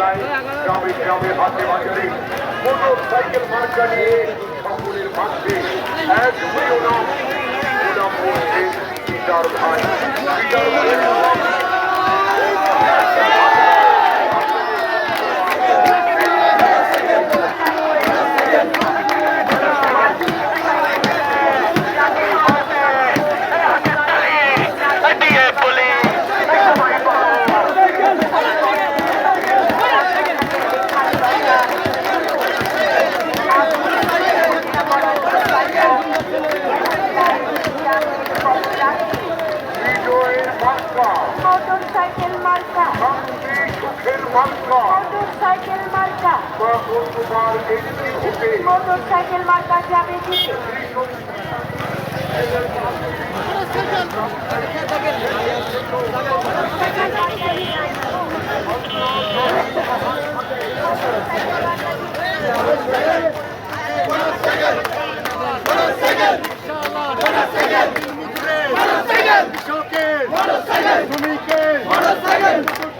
উপজেলায় গ্রামে গ্রামে হাতে বাজারে মোটর সাইকেল মার্কা নিয়ে সকলের মাঝে এক প্রিয় নাম সুনাম বলছে পিতার ভাই পিতার ভাইয়ের সুখের মার্কা মোটর সাইকেল মার্কা প্রথমবার একটি ভোটে মোটর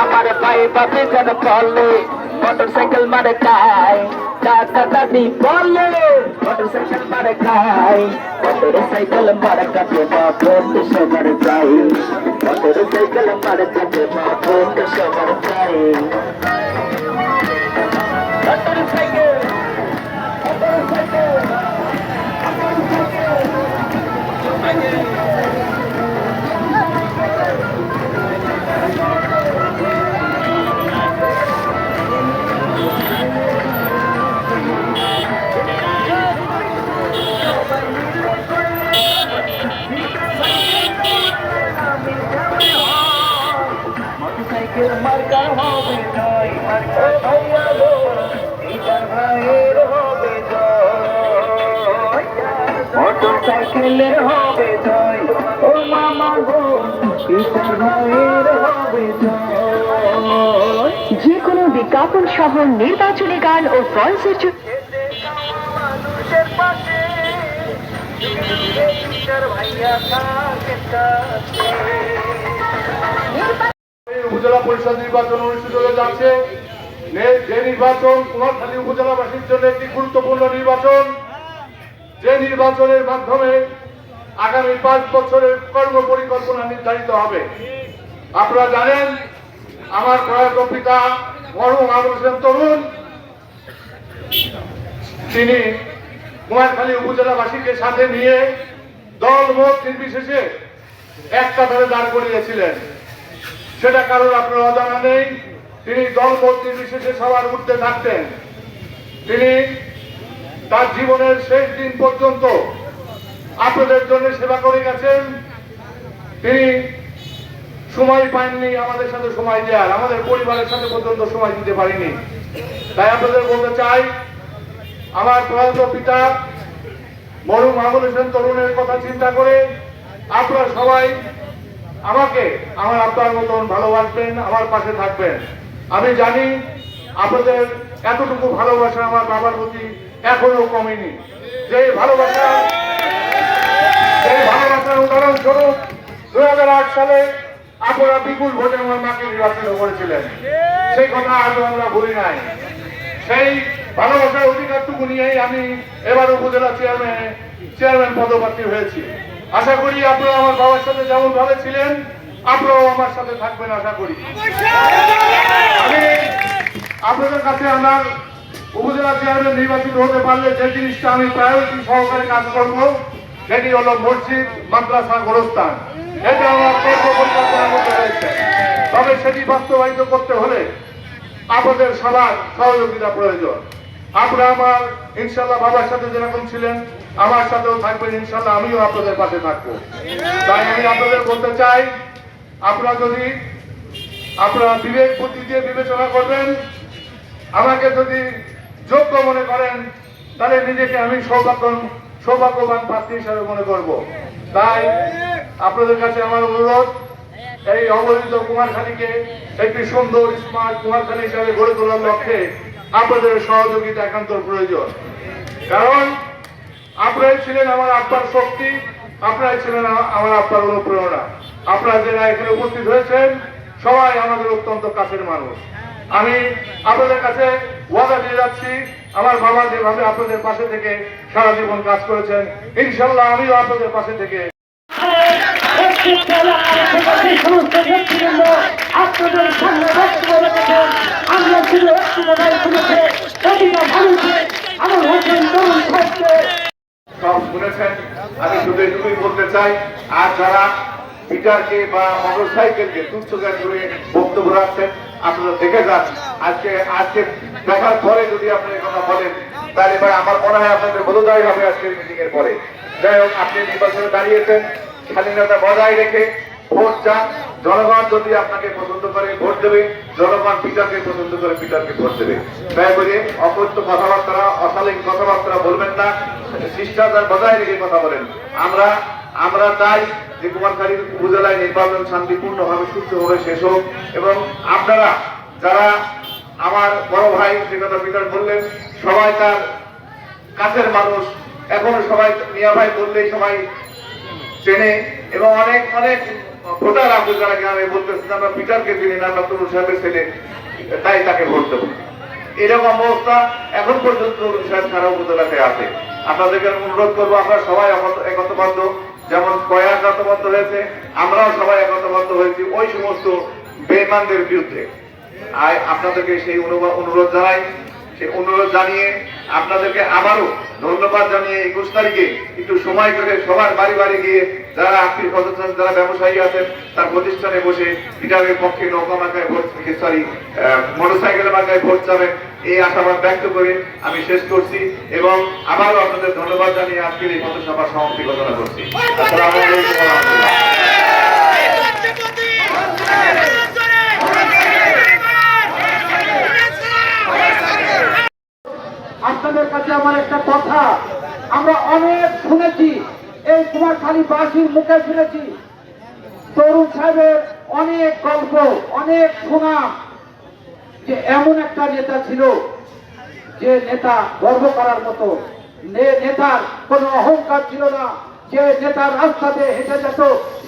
আমার ভাই বাপে যেন বলে মোটর সাইকেল মারে খায় দাদা দাদি বলে মোটর সাইকেল মারে খায় মোটর সাইকেল মারে মা বলতে সবার চাই মোটর সাইকেল মারে মা বলতে সবার চাই জয় মোটরসাইকেলের হবে জয় ও মামা গো ইটার ভাইয়ের হবে জয় যে কোনো বিজ্ঞাপন সহ নির্বাচনী গান ও ভয়েসের জন্য উপজেলা পরিষদ নির্বাচন অনুষ্ঠিত হয়ে যাচ্ছে। যে নির্বাচন কুমারখালী উপজেলাবাসীর জন্য একটি গুরুত্বপূর্ণ নির্বাচন, যে নির্বাচনের মাধ্যমে আগামী পাঁচ বছরের কর্ম পরিকল্পনা নির্ধারিত হবে। আপনারা জানেন, আমার প্রয়াত পিতা আবুল হোসেন তরুণ, তিনি কুমারখালী উপজেলাবাসীকে সাথে নিয়ে দল মত নির্বিশেষে একটা ধরে দাঁড় করিয়েছিলেন। সেটা কারোর আপনার অজানা নেই। তিনি দলমত বিশেষে সবার উঠতে থাকতেন। তিনি তার জীবনের শেষ দিন পর্যন্ত আপনাদের জন্য সেবা করে গেছেন। তিনি সময় পাননি আমাদের সাথে সময় দেওয়ার। আমাদের পরিবারের সাথে পর্যন্ত সময় দিতে পারিনি। তাই আপনাদের বলতে চাই, আমার প্রয়াত পিতা মরু মাহমুদ হোসেন তরুণের কথা চিন্তা করে আপনারা সবাই আমাকে আমার আপনার মতন ভালোবাসবেন, আমার পাশে থাকবেন। আমি জানি আপনাদের এতটুকু ভালোবাসা আমার বাবার প্রতি এখনও কমেনি। যে ভালোবাসা ভালোবাসার উদাহরণস্বরূপ দুই হাজার আট সালে আপনারা বিপুল ভোটে আমার মাকে নির্বাচিত করেছিলেন। সেই কথা আজও আমরা ভুলি নাই। সেই ভালোবাসার অধিকারটুকু নিয়েই আমি এবার উপজেলা চেয়ারম্যান চেয়ারম্যান পদপ্রার্থী হয়েছি। আশা করি আপনারা আমার বাবার সাথে যেমন ভাবে ছিলেন, আপনারাও আমার সাথে থাকবেন আশা করি। আমি আপনাদের কাছে আমার উপজেলা চেয়ারম্যান নির্বাচিত হতে পারলে যে জিনিসটা আমি প্রায়োরিটি সহকারে কাজ করব, সেটি হলো মসজিদ, মাদ্রাসা, গোরস্থান। এটা আমার তবে সেটি বাস্তবায়িত করতে হলে আমাদের সবার সহযোগিতা প্রয়োজন। আপনারা আমার, ইনশাল্লাহ বাবার সাথে যেরকম ছিলেন, আমার সাথেও থাকবেন, ইনশাল্লাহ আমিও আপনাদের পাশে থাকব। তাই আমি আপনাদের বলতে চাই, আপনারা যদি, আপনারা বিবেক, বুদ্ধি দিয়ে বিবেচনা করবেন, আমাকে যদি যোগ্য মনে করেন, তাহলে নিজেকে আমি সৌভাগ্য সৌভাগ্যবান প্রার্থী হিসাবে মনে করব। তাই আপনাদের কাছে আমার অনুরোধ, এই অবহেলিত কুমারখালীকে একটি সুন্দর, স্মার্ট কুমারখালী হিসাবে গড়ে তোলার লক্ষ্যে আপনাদের সহযোগিতা একান্ত প্রয়োজন। কারণ আপনারাই ছিলেন আমার আত্মার শক্তি, আপনারাই ছিলেন আমার আত্মার অনুপ্রেরণা। আপনারা যারা এখানে উপস্থিত হয়েছেন, সবাই আমাদের অত্যন্ত কাছের মানুষ। আমি আপনাদের কাছে ওয়াদা দিয়ে যাচ্ছি, আমার বাবা যেভাবে আপনাদের পাশে থেকে সারা জীবন কাজ করেছেন, ইনশাল্লাহ আমিও আপনাদের পাশে থেকে বক্তব্য রাখছেন, আপনারা দেখে যান। আজকে আজকে দেখার পরে যদি আপনি কথা বলেন, তাহলে এবার আমার মনে হয় আপনাদের বোধোদয় হবে আজকের মিটিং এর পরে। যাই হোক, আপনি নির্বাচনে দাঁড়িয়েছেন। স্বাধীনতা বজায় রেখে ভোট চান। জনগণ যদি আপনাকে পছন্দ করে, ভোট দেবে। জনগণ পিটারকে পছন্দ করে, পিটারকে ভোট দেবে। দয়া করে অকথ্য কথাবার্তা অশালীন কথাবার্তা বলবেন না। শিষ্টাচার বজায় রেখে কথা বলেন। আমরা আমরা চাই যে কুমারখালী উপজেলায় নির্বাচন শান্তিপূর্ণভাবে সুস্থভাবে শেষ হোক। এবং আপনারা, যারা আমার বড় ভাই যে কথা পিটার বললেন, সবাই তার কাছের মানুষ। এখনও সবাই মিয়া ভাই বললেই সবাই চেনে এবং অনেক অনেক ভোটার আছে যারা গ্রামে বলতেছে আমরা পিটারকে চিনি না, আমরা তরুণ সাহেবের ছেলে, তাই তাকে ভোট দেবো। এরকম অবস্থা এখন পর্যন্ত তরুণ সাহেব সারা উপজেলাতে আছে। আপনাদেরকে অনুরোধ করব, আমরা সবাই একত- একতাবদ্ধ যেমন কয়া একতাবদ্ধ হয়েছে, আমরাও সবাই একতাবদ্ধ হয়েছি ওই সমস্ত বেমানদের বিরুদ্ধে। আপনাদেরকে সেই অনুরোধ জানাই, সেই অনুরোধ জানিয়ে আপনাদেরকে আবারও ধন্যবাদ জানিয়ে একুশ তারিখে একটু সময় করে সবার বাড়ি বাড়ি গিয়ে যারা আত্মীয় সদস্য যারা ব্যবসায়ী আছেন, তার প্রতিষ্ঠানে বসে পিটারের পক্ষে নৌকা মার্কায় ভোট, সরি মোটরসাইকেলের মার্কায় ভোট যাবেন এই আশাবাদ ব্যক্ত করে আমি শেষ করছি এবং আবারও আপনাদের ধন্যবাদ জানিয়ে আজকের এই পথসভার সমাপ্তি ঘোষণা করছি। আসসালামু আলাইকুম। আপনাদের কাছে আমার একটা কথা। আমরা অনেক শুনেছি, এই কুমারখালী বাসীর মুখে শুনেছি। তরুণ সাহেবের অনেক গল্প, অনেক সুনাম। যে এমন একটা নেতা ছিল, যে নেতা গর্ব করার মতো। নেতার কোনো অহংকার ছিল না। যে নেতার রাস্তাতে হেঁটে যেত,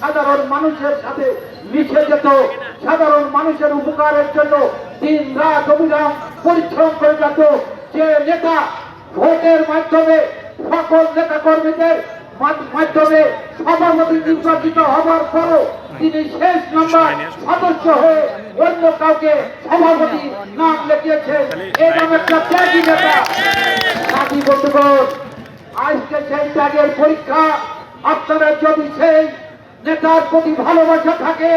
সাধারণ মানুষের সাথে মিশে যেত, সাধারণ মানুষের উপকারের জন্য দিন রাত অবিরাম পরিশ্রম করে যেত। যে নেতা ভোটের মাধ্যমে, সকল নেতা কর্মীদের মাধ্যমে সভাপতি নির্বাচিত হবার পরও তিনি শেষ নম্বর সদস্য হয়ে অন্য কাউকে সভাপতি নাম লিখিয়েছেন এরকম একটা ত্যাগী নেতা। সাথী বন্ধুগণ, আজকে সেই ত্যাগের পরীক্ষা আপনারা যদি সেই নেতার প্রতি ভালোবাসা থাকে,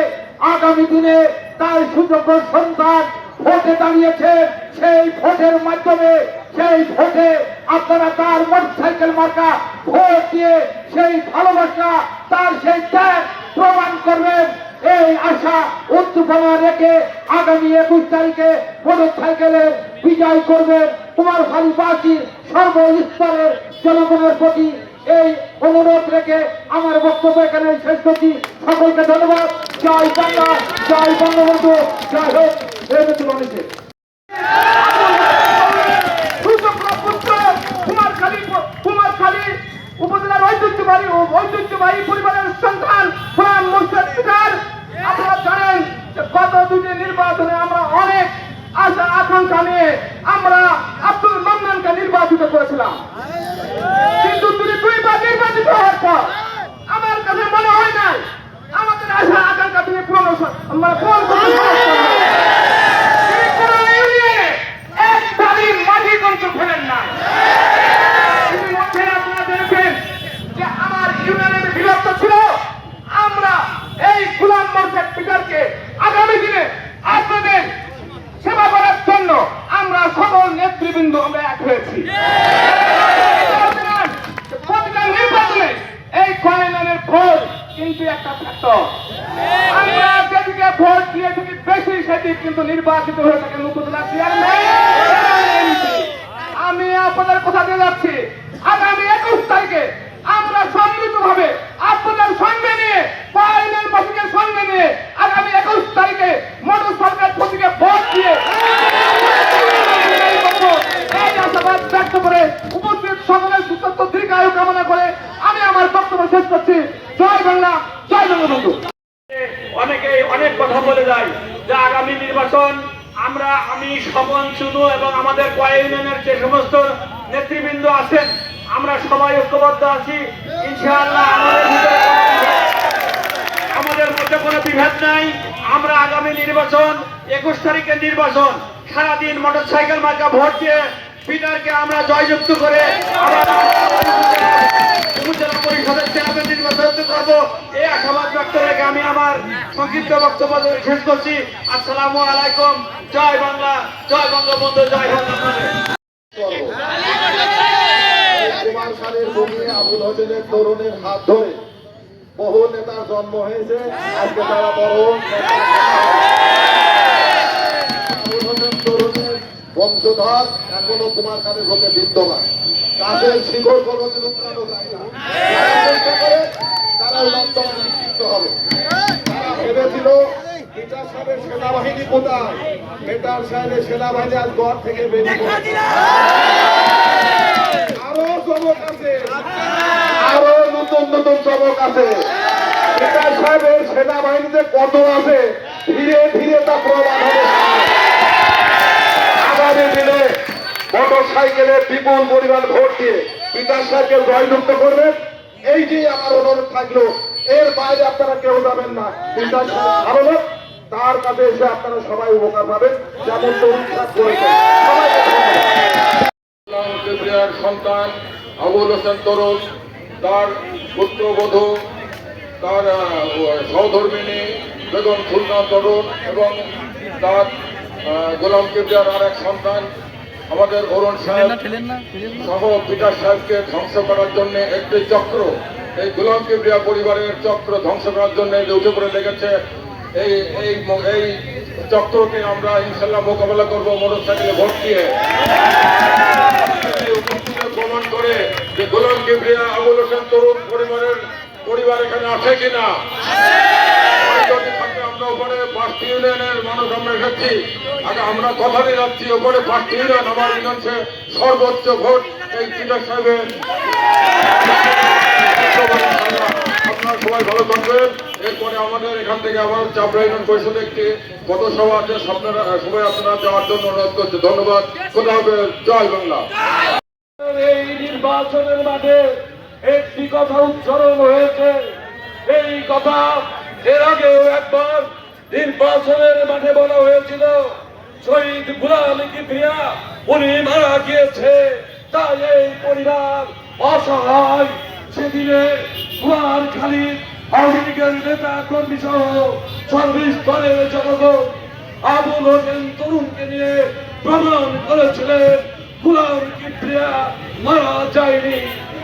আগামী দিনে তার সুযোগ্য সন্তান ভোটে দাঁড়িয়েছে সেই ভোটের মাধ্যমে, সেই ভোটে আপনারা তার মোটরসাইকেল মার্কা ভোট দিয়ে সেই ভালোবাসা, তার সেই ত্যাগ প্রমাণ করবেন। এই আশা উদ্দীপনা রেখে আগামী একুশ তারিখে মোটর সাইকেলে বিজয় করবেন কুমার বাসীর সর্বস্তরের জনগণের প্রতি। এই অনুরোধ রেখে আমার বক্তব্য এখানে শেষ করছি। সকলকে ধন্যবাদ। জয় বাংলা, জয় বঙ্গবন্ধু, জয় হোক হয়ে গেছে মানুষের উপজেলার ঐতিহ্যবাহী ও ঐতিহ্যবাহী পরিবারের সন্তান গোলাম মুর্শেদ পিতার আপনারা জানেন গত দুটি নির্বাচনে আমরা অনেক আশা, আকাঙ্ক্ষা নিয়ে আমরা আব্দুল মান্নানকে নির্বাচিত করেছিলাম। কিন্তু তিনি দুইবার নির্বাচিত হওয়ার পর আমার কাছে মনে হয় নাই, আমাদের আশা, আকাঙ্ক্ষা তিনি পূরণ মানে পূরণ করতে কিন্তু নির্বাচিত হয়ে থাকে এমপি। আমি আপনাদের কথা দিয়ে যাচ্ছি। আগামী একুশ তারিখে আমরা সম্মিলিত ভাবে আপনাদের সঙ্গে নিয়ে কয়েনের বাসীকে সঙ্গে নিয়ে আগামী একুশ তারিখে মোটর সরকার প্রতীকে ভোট দিয়ে এই আশাবাদ ব্যক্ত করে উপস্থিত সকলের সুস্থ কামনা করে আমি আমার বক্তব্য শেষ করছি। জয় বাংলা, জয় বঙ্গবন্ধু অনেকেই অনেক কথা বলে যায়। যে আগামী নির্বাচন, আমরা, আমি স্বপন চুনু এবং আমাদের কয় ইউনিয়নের যে সমস্ত নেতৃবৃন্দ আছেন, আমরা সবাই ঐক্যবদ্ধ আছি। ইনশাআল্লাহ আমাদের আমাদের মধ্যে কোনো বিভেদ নাই। আমরা আগামী নির্বাচন, একুশ তারিখের নির্বাচন, সারাদিন মোটর সাইকেল মার্কা ভোট দিয়ে পিটারকে আমরা জয়যুক্ত করে উপজেলা পরিষদের চেয়ারম্যান নির্বাচন করব এই আশাবাদ ব্যক্ত রেখে আমি আমার সংক্ষিপ্ত বক্তব্য শেষ করছি। আসসালামু আলাইকুম। জয় বাংলা জয় বঙ্গবন্ধু জয় ভূমি আবুল হোসেনের তরুণের হাত ধরে বহু নেতার জন্ম হয়েছে। আজকে তারা বড়। আবুল হোসেন তরুণের বংশধর এখনও কুমারখালীর লোকে বিদ্যমান। কাজের শিকড় কোনোদিন উৎকানো যায় না। তারা লন্ডন বিক্ষিপ্ত হবে। তারা ভেবেছিল মিটার সেনাবাহিনী কোথায়? মিটার সাহেবের সেনাবাহিনী থেকে বেরিয়ে আরও চমক আছে। আরও নতুন নতুন চমক আছে। সেনাবাহিনীতে কত আছে? ধীরে ধীরে তা প্রমাণ হবে আগামী দিনে মোটর সাইকেলে বিপুল পরিমাণ ভোট দিয়ে বিকাশ সাহেবকে জয়যুক্ত করবেন এই যে আমার অনুরোধ থাকল, এর বাইরে আপনারা কেউ যাবেন না। বিকাশ সাহেব ভালো তার কাছে এসে আপনারা সবাই উপকার পাবেন, যেমন সন্তান, আবুল হোসেন তরুণ, তার পুত্রবধূ তার সহধর্মিনী বেগম খুলনা তরুণ এবং তার গোলাম কেবরিয়ার আর এক সন্তান আমাদের অরুণ সাহেব সহ পিতার সাহেবকে ধ্বংস করার জন্য একটি চক্র এই গোলাম কেবরিয়া পরিবারের চক্র ধ্বংস করার জন্য উঠে পড়ে লেগেছে এই এই এই চক্রকে আমরা ইনশাল্লাহ মোকাবেলা করব মোটর সাইকেলে ভোট দিয়ে। প্রমাণ করে যে গোলাম কিবরিয়া আবুল হোসেন তরুণ পরিবারের পরিবার এখানে আছে কিনা। ওপরে পাঁচটি ইউনিয়নের মানুষ আমরা এসেছি। আমরা কথা দিয়ে যাচ্ছি ওপরে পাঁচটি ইউনিয়ন আমার ইউনিয়নছে সর্বোচ্চ ভোট। এই চিটার সাহেবের সবাই ভালো যাওয়ার জন্য অনুরোধ করছি। ধন্যবাদ। এই নির্বাচনের কথা উচ্চারণ হয়েছে। এই কথা এর আগেও একবার নির্বাচনের মাঠে বলা হয়েছিল, শহীদ গুলাম কিবরিয়া, উনি মারা গিয়েছে। তাই এই পরিবার অসহায়, সেদিনে কুয়ার খালিদ আওয়ামী লীগের নেতা কর্মী সহ সর্বস্তরের জনগণ আবুল হোসেন তরুণকে নিয়ে প্রমাণ করেছিলেন। গুলাম কিবরিয়া মারা যায়নি,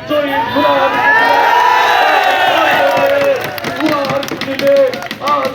শহীদ গুলাম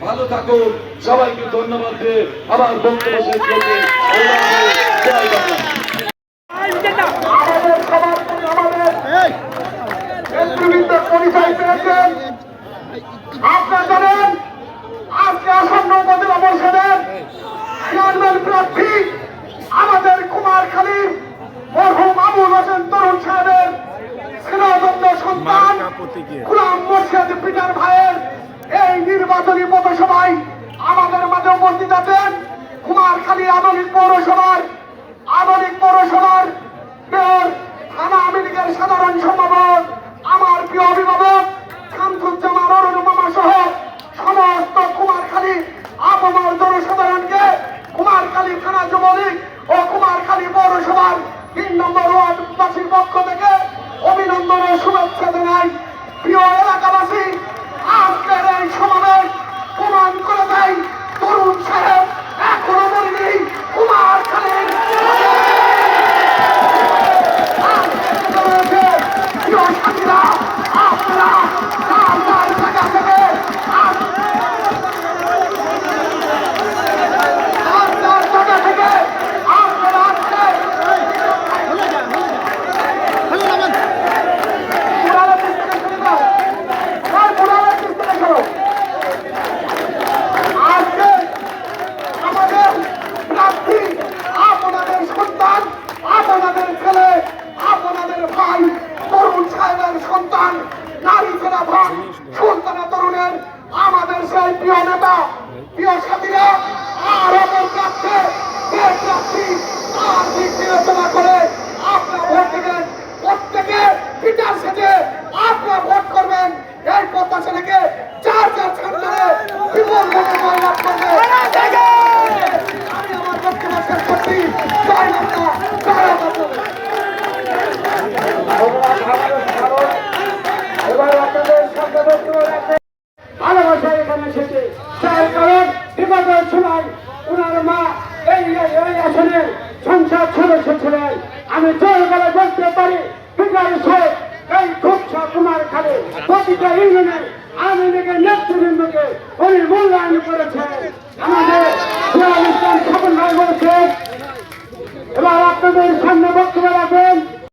ভালো থাকুন সবাইকে ধন্যবাদ দিয়ে আমার বক্তব্য শেষ আপনারা জানেন আজকে আসন্ন উপজেলা পরিষদের চেয়ারম্যান প্রার্থী আমাদের মরহুম আবুল হোসেন তরুণ সাহেবের সন্তান গুলাম মুর্শিদ পিটার ভাইয়ের এই নির্বাচনী পথসভায় আমাদের মাঝে উপস্থিত আছেন কুমারখালী আধুনিক পৌরসভার আধুনিক পৌরসভার মেয়র থানা আওয়ামী লীগের সাধারণ সম্পাদক, আমার প্রিয় অভিভাবক শামসুজ্জামান অরুণ মামা সহ সমস্ত কুমারখালী আপামার জনসাধারণকে কুমারখালী থানা যুবলীগ ও কুমারখালী পৌরসভার তিন নম্বর ওয়ার্ডবাসীর পক্ষ থেকে অভিনন্দন ও শুভেচ্ছা জানাই। প্রিয় এলাকাবাসী